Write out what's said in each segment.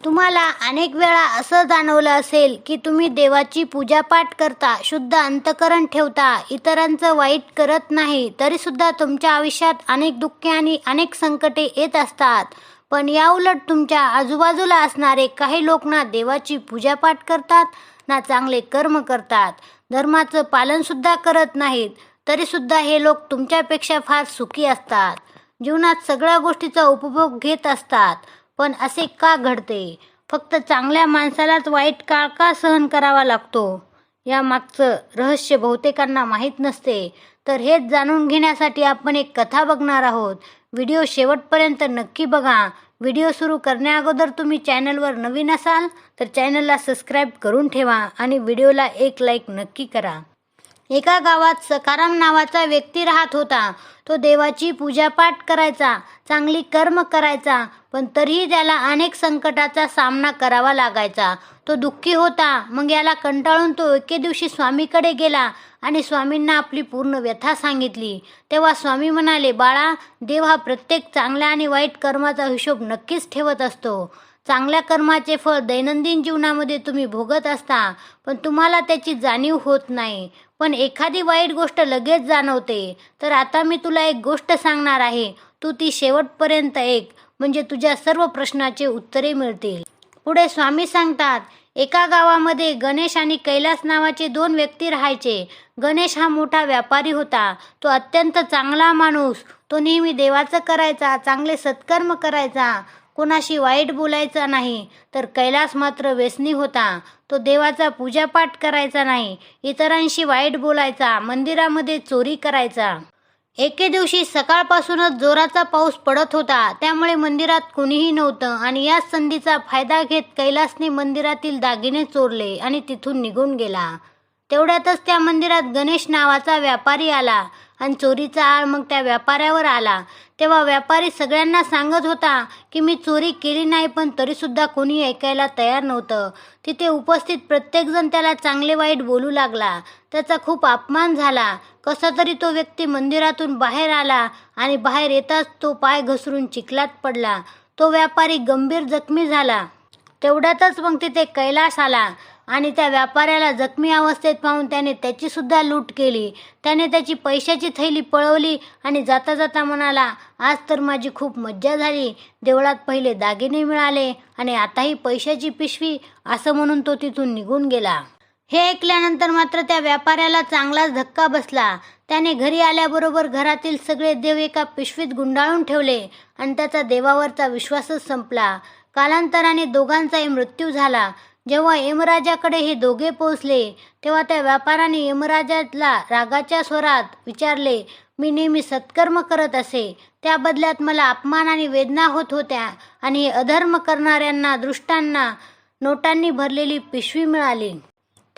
तुम्हाला अनेक वेळा असं जाणवलं असेल की तुम्ही देवाची पूजापाठ करता शुद्ध अंतकरण ठेवता इतरांचं वाईट करत नाही तरीसुद्धा तुमच्या आयुष्यात अनेक दुःखे आणि अनेक संकटे येत असतात. पण याउलट तुमच्या आजूबाजूला असणारे काही लोक ना देवाची पूजापाठ करतात ना चांगले कर्म करतात. धर्माचं पालनसुद्धा करत नाहीत तरीसुद्धा हे लोक तुमच्यापेक्षा फार सुखी असतात. जीवनात सगळ्या गोष्टीचा उपभोग घेत असतात. पण असे का घडते? फक्त चांगल्या माणसालाच वाईट काळ का सहन करावा लागतो? या मागचं रहस्य बहुतेकांना माहीत नसते. तर हेच जाणून घेण्यासाठी आपण एक कथा बघणार आहोत. व्हिडिओ शेवटपर्यंत नक्की बघा. व्हिडिओ सुरू करण्याअगोदर तुम्ही चॅनलवर नवीन असाल तर चॅनलला सबस्क्राईब करून ठेवा आणि व्हिडिओला एक लाईक नक्की करा. एका गावात सकाराम नावाचा व्यक्ती राहत होता. तो देवाची पूजापाठ करायचा. चांगली कर्म करायचा पण तरीही त्याला अनेक संकटाचा सामना करावा लागायचा. तो दुःखी होता. मग याला कंटाळून तो एके दिवशी स्वामीकडे गेला आणि स्वामींना आपली पूर्ण व्यथा सांगितली. तेव्हा स्वामी म्हणाले बाळा देव हा प्रत्येक चांगल्या आणि वाईट कर्माचा हिशोब नक्कीच ठेवत असतो. चांगल्या कर्माचे फळ दैनंदिन जीवनामध्ये तुम्ही भोगत असता पण तुम्हाला त्याची जाणीव होत नाही. पण एखादी वाईट गोष्ट लगेच जाणवते. तर आता मी तुला एक गोष्ट सांगणार आहे. तू ती शेवटपर्यंत ऐक म्हणजे तुझ्या सर्व प्रश्नाचे उत्तरे मिळतील. पुढे स्वामी सांगतात एका गावामध्ये गणेश आणि कैलास नावाचे दोन व्यक्ती राहायचे. गणेश हा मोठा व्यापारी होता. तो अत्यंत चांगला माणूस. तो नेहमी देवाचं करायचा चांगले सत्कर्म करायचा. कोणाशी वाईट बोलायचा नाही. तर कैलास मात्र व्यसनी होता. तो देवाचा पूजापाठ करायचा नाही. इतरांशी वाईट बोलायचा मंदिरामध्ये चोरी करायचा. एके दिवशी सकाळपासूनच जोराचा पाऊस पडत होता. त्यामुळे मंदिरात कुणीही नव्हतं आणि याच संधीचा फायदा घेत कैलासने मंदिरातील दागिने चोरले आणि तिथून निघून गेला. तेवढ्यातच त्या मंदिरात गणेश नावाचा व्यापारी आला आणि चोरीचा आळ मग त्या व्यापाऱ्यावर आला. तेव्हा व्यापारी सगळ्यांना सांगत होता की मी चोरी केली नाही पण तरीसुद्धा कोणी ऐकायला तयार नव्हतं. तिथे उपस्थित प्रत्येकजण त्याला चांगले वाईट बोलू लागला. त्याचा खूप अपमान झाला. कसा तरी तो व्यक्ती मंदिरातून बाहेर आला आणि बाहेर येताच तो पाय घसरून चिखलात पडला. तो व्यापारी गंभीर जखमी झाला. तेवढ्यातच मग तिथे कैलास आला. आणि त्या व्यापाऱ्याला जखमी अवस्थेत पाहून त्याने त्याची सुद्धा लूट केली. त्याने त्याची पैशाची थैली पळवली आणि जाता जाता म्हणाला आज तर माझी खूप मज्जा झाली. देवळात पहिले दागिने मिळाले आणि आताही पैशाची पिशवी असं म्हणून तो तिथून निघून गेला. हे ऐकल्यानंतर मात्र त्या व्यापाऱ्याला चांगलाच धक्का बसला. त्याने घरी आल्याबरोबर घरातील सगळे देव एका पिशवीत गुंडाळून ठेवले आणि त्याचा देवावरचा विश्वासच संपला. कालांतराने दोघांचाही मृत्यू झाला. जेव्हा यमराजाकडे हे दोघे पोहोचले तेव्हा त्या व्यापाराने यमराजाला रागाच्या स्वरात विचारले मी नेहमी सत्कर्म करत असे. त्या बदल्यात मला अपमान आणि वेदना होत होत्या आणि अधर्म करणाऱ्यांना दृष्टांना नोटांनी भरलेली पिशवी मिळाली.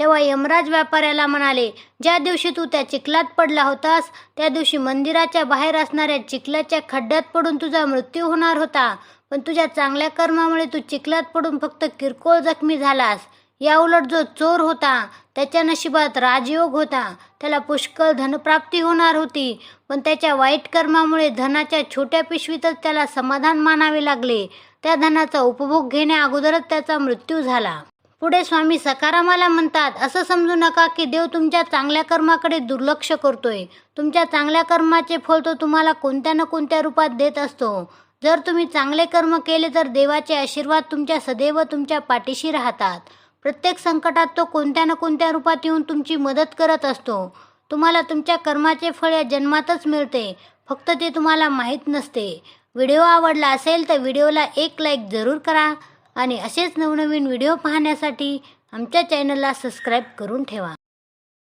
तेव्हा यमराज व्यापाऱ्याला म्हणाले ज्या दिवशी तू त्या चिखलात पडला होतास त्या दिवशी मंदिराच्या बाहेर असणाऱ्या चिखलाच्या खड्ड्यात पडून तुझा मृत्यू होणार होता. पण तुझ्या चांगल्या कर्मामुळे तू चिखलात पडून फक्त किरकोळ जखमी झालास. याउलट जो चोर होता त्याच्या नशिबात राजयोग होता. त्याला पुष्कळ धनप्राप्ती होणार होती. पण त्याच्या वाईट कर्मामुळे धनाच्या छोट्या पिशवीतच त्याला समाधान मानावे लागले. त्या धनाचा उपभोग घेण्या अगोदरच त्याचा मृत्यू झाला. पुढे स्वामी सकारामाला म्हणतात असं समजू नका की देव तुमच्या चांगल्या कर्माकडे दुर्लक्ष करतोय. तुमच्या चांगल्या कर्माचे फळ तो तुम्हाला कोणत्या ना कोणत्या रूपात देत असतो. जर तुम्ही चांगले कर्म केले तर देवाचे आशीर्वाद तुमच्या सदैव तुमच्या पाठीशी राहतात. प्रत्येक संकटात तो कोणत्या ना कोणत्या रूपात येऊन तुमची मदत करत असतो. तुम्हाला तुमच्या कर्माचे फळ या जन्मातच मिळते. फक्त ते तुम्हाला माहीत नसते. व्हिडिओ आवडला असेल तर व्हिडिओला एक लाईक जरूर करा. आणि असेच नवनवीन व्हिडिओ पाहण्यासाठी आमच्या चॅनलला सबस्क्राईब करून ठेवा.